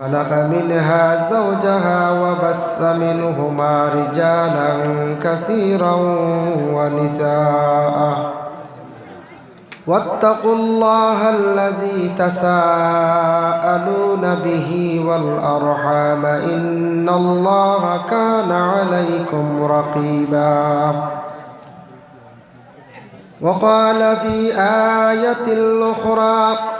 خلق منها زوجها وبس منهما رجالا كثيرا ونساء. واتقوا الله الذي تساءلون به والأرحام. إن الله كان عليكم رقيبا. وقال في آية الأخرى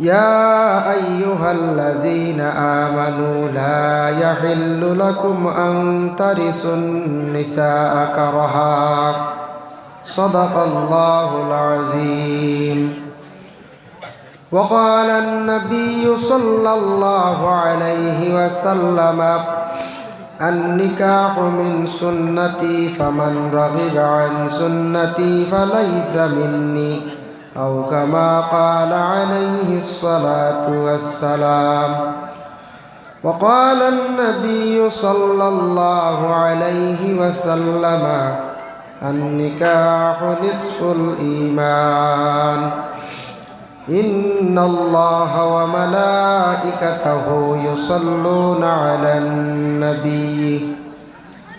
يا أيها الذين آمنوا لا يحل لكم أن ترثوا النساء كرها. صدق الله العظيم. وقال النبي صلى الله عليه وسلم النكاح من سنتي فمن رغب عن سنتي فليس مني. أو كما قال عليه الصلاة والسلام. وقال النبي صلى الله عليه وسلم النكاح نصف الإيمان. إن الله وملائكته يصلون على النبي.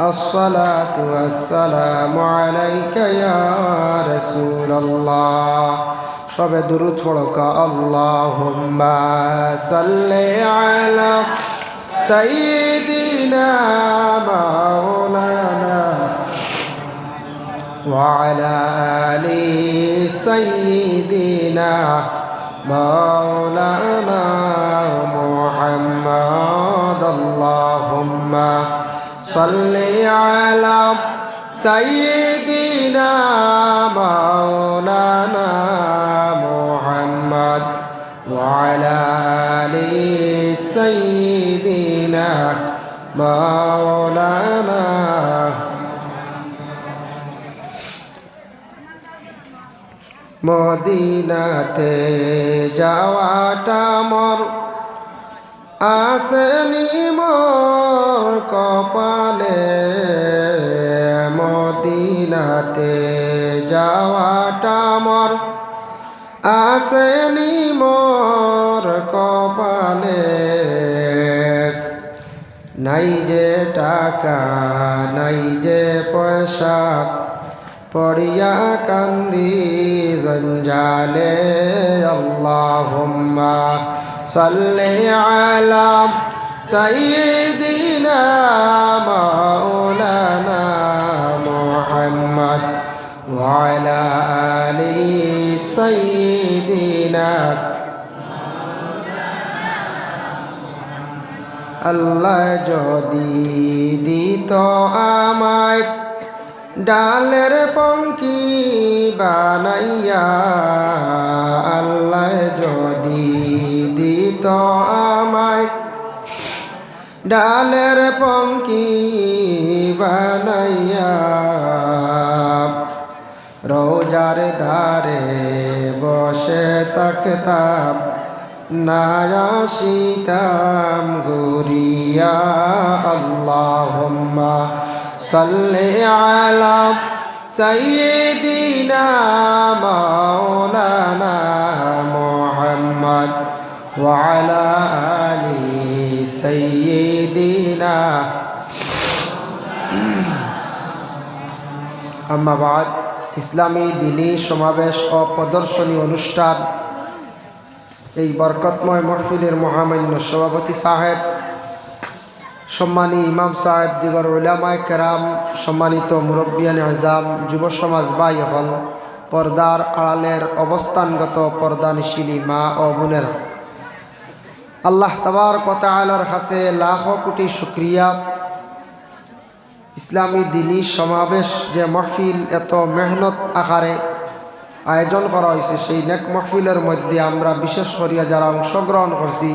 الصلاة والسلام عليك يا رسول الله সবে দুরুদ পড়ক আল্লাহুম্মা সাল্লি আলা সাইয়্যিদিনা মাওলানা وعلى آل سيدنا مولانا محمد اللهم صل على سيدنا مولانا محمد وعلى آل سيدنا مولانا মদিনাতে যাওয়াটা মর আসেনি মোর কপালে মদিনাতে যাওয়াটা মর। আসেনি মোর কপালে নাই যে টাকা, নাই যে পয়সা, পড়িয়া কান্দি জঞ্জালে, আল্লাহুম্মা সাল্লি আলা সাইয়্যিদিনা মাওলানা মুহাম্মদ وعلى آل سيدنا আল্লাহ যদি দিত আমায় ডালের পঙ্কি বানাইয়া আল্লাহ যদি দিত আমায় ডালের পঙ্কি বানাইয়া, রোজার ধারে বসে তাকতাম নায়া সীতাম গুরিয়া আল্লাহুম্মা সাল্লি আলা সাইয়্যিদিনা মাওলানা মুহাম্মদ। وعلى آل سيدنا أما بعد ইসলামী দিনী সমাবেশ ও প্রদর্শনী অনুষ্ঠান এই বরকতময় মহফিলের মহামান্য সভাপতি সাহেব সম্মানী ইমাম সাহেব দিগর উলামায় কেরাম সম্মানিত মুরব্বিয়ান আজাম যুব সমাজ বাই হল পর্দার আড়ালের অবস্থানগত পর্দানিশিনী মা ও বোনেরা আল্লাহ তবার কতালার কাছে লাখ কোটি শুক্রিয়া। ইসলামী দিনী সমাবেশ যে মহফিল এত মেহনত আকারে আয়োজন করা হয়েছে, সেই নেক মহফিলের মধ্যে আমরা বিশেষ করিয়া যারা অংশগ্রহণ করছি,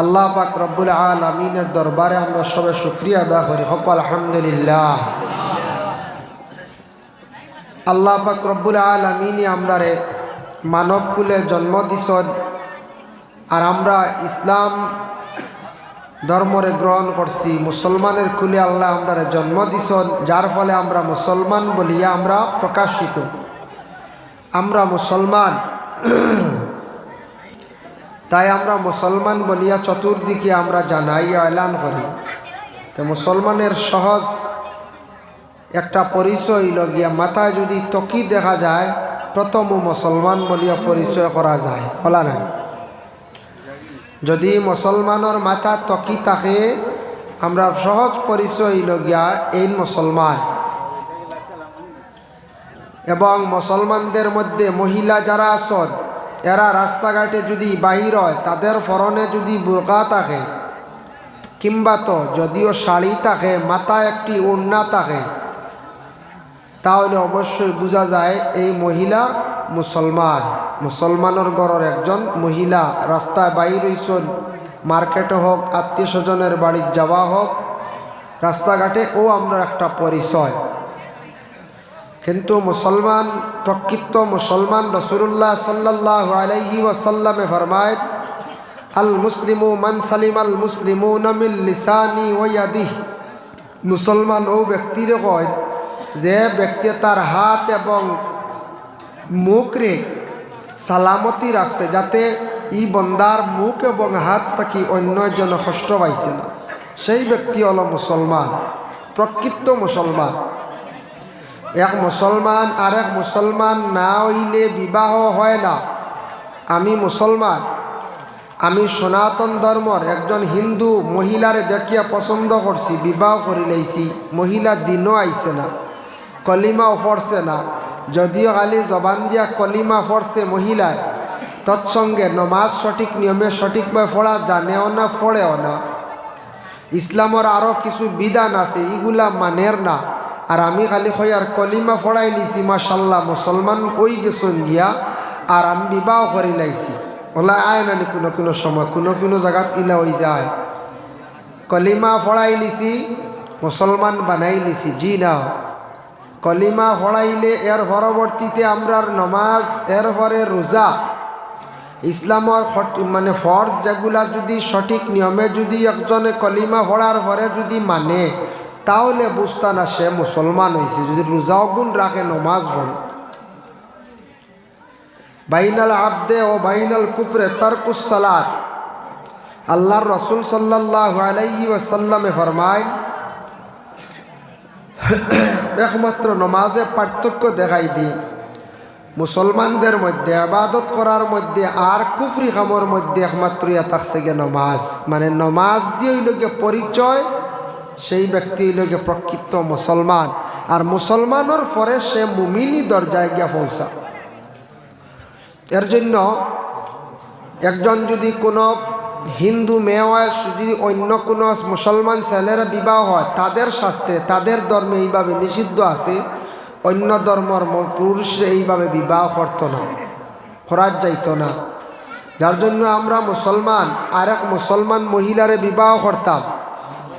আল্লাহ পাক রব্বুল আলমিনের দরবারে আমরা সবে শুক্রিয়া আদা করি। হক আলহামদুলিল্লাহ। আল্লাহ পাক রব্বুল আলমিনই আমরারে মানব কুলে জন্ম আর আমরা ইসলাম ধর্মরে গ্রহণ করছি, মুসলমানের কুলে আল্লাহ আমরা জন্ম দিছন, যার ফলে আমরা মুসলমান বলিয়া আমরা প্রকাশিত। আমরা মুসলমান। তাই আমরা মুসলমান বলিয়া চতুর্দিকে আমরা জানাই এলান করি। তো মুসলমানের সহজ একটা পরিচয় লগিয়া মাথায় যদি তকি দেখা যায়, প্রথম মুসলমান বলিয়া পরিচয় করা যায় বলা নাই? যদি মুসলমানের মাথা তকি থাকে, আমরা সহজ পরিচয় লগিয়া এই মুসলমান। এবং মুসলমানদের মধ্যে মহিলা যারা আসন এরা রাস্তাঘাটে যদি বাহির হয়, তাদের ফরনে যদি বোরকা থাকে, কিংবা তো যদিও শাড়ি থাকে মাথা একটি ওড়না থাকে তাহলে অবশ্যই বোঝা যায় এই মহিলা মুসলমান। মুসলমানের ঘরের একজন মহিলা রাস্তায় বাইর হইছন। মার্কেটে হোক, আত্মীয় স্বজনের বাড়ির যাওয়া হোক, রাস্তাঘাটে, ও আমরা একটা পরিচয়। কিন্তু মুসলমান, প্রকৃত মুসলমান রসুল্লাহ সাল্লাহ আলাইহি ওয়াসাল্লামে ফরমায় আল মুসলিমু মান সালিম আল মুসলিমু নমিল ওয়াদিহ মুসলমান ও ব্যক্তির কয় যে ব্যক্তি তার হাত এবং মুখরে সালামতি রাখছে যাতে ই বন্দার মুখ এবং হাত থাকি অন্য জন কষ্ট পাইছে না। সেই ব্যক্তি হল মুসলমান, প্রকৃত মুসলমান। এক মুসলমান আর এক মুসলমান না হইলে বিবাহ হয় না। আমি মুসলমান, আমি সনাতন ধর্মর একজন হিন্দু মহিলারে দেখিয়া পছন্দ করছি, বিবাহ করি লাইছি মহিলা দিনও আইছে না। কলিমাও ফরছে না। যদিও খালি জবান দিয়া কলিমা ফরছে মহিলায় তৎসঙ্গে নমাজ সঠিক নিয়মে সঠিকভাবে ফোড়া জানেও না ফোড়েও না। ইসলামর আরও কিছু বিধান আছে ইগুলা মানের না। আর আমি খালি আর কলিমা ফড়াই লিছি মাসাল্লাহ মুসলমান ওই গেছন গিয়া আর আমি বিবাহ করে লাইছি। ওলা আয় না কোনো কোনো সময়, কোনো কোনো জায়গাত ইলা হয়ে যায়। কলিমা ফড়াই লিছি মুসলমান বানাই লিছি, জি না। কলিমা ফড়াইলে এর পরবর্তীতে আমরার নমাজ এর পরে রোজা ইসলামর মানে ফর্জ যেগুলা যদি সঠিক নিয়মে যদি একজনে কলিমা ফড়ার পরে যদি মানে তাহলে বুঝতা না সে মুসলমান হয়েছে যদি রোজাও গুণ রাখে নমাজ পড়ে বাইনাল আবদে ও বাইনাল কুফরে তরকুসালাত আল্লাহর রসুল সাল্লাহ আলাইহি ওয়াসাল্লামে ফরমায় একমাত্র নমাজে পার্থক্য দেখাই দিয়ে মুসলমানদের মধ্যে, আবাদত করার মধ্যে আর কুফরি খামর মধ্যে একমাত্র ইয়া থাকছে গে নমাজ। মানে নমাজ দিয়ে হইলগে পরিচয়, সেই ব্যক্তি হইলগে প্রকৃত মুসলমান। আর মুসলমানের পরে সে মুমিনি দরজায় গিয়া পৌঁছা এর জন্য একজন যদি কোনো হিন্দু মেয়ে যদি অন্য কোনো মুসলমান ছেলেরা বিবাহ হয়, তাদের শাস্ত্রে, তাদের ধর্মে এইভাবে নিষিদ্ধ আছে, অন্য ধর্মর পুরুষরা এইভাবে বিবাহ করত না করার যাইত না। যার জন্য আমরা মুসলমান, আর এক মুসলমান মহিলারে বিবাহ করতাম।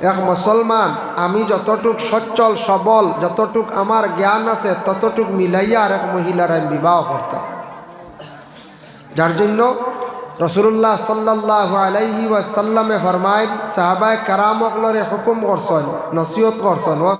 এক মুসলমান, আমি যতটুক সচ্ছল, সবল, যতটুক আমার জ্ঞান আছে, ততটুক মিলাইয়া আর এক মহিলার আমি বিবাহ করতাম। যার জন্য রসুল্লাহ সাল্লাহ আলাইহি ওয়াসাল্লামে ফরমায় সাহাবায় কারামকলরে হুকুম করছেন নসিহত করছেন।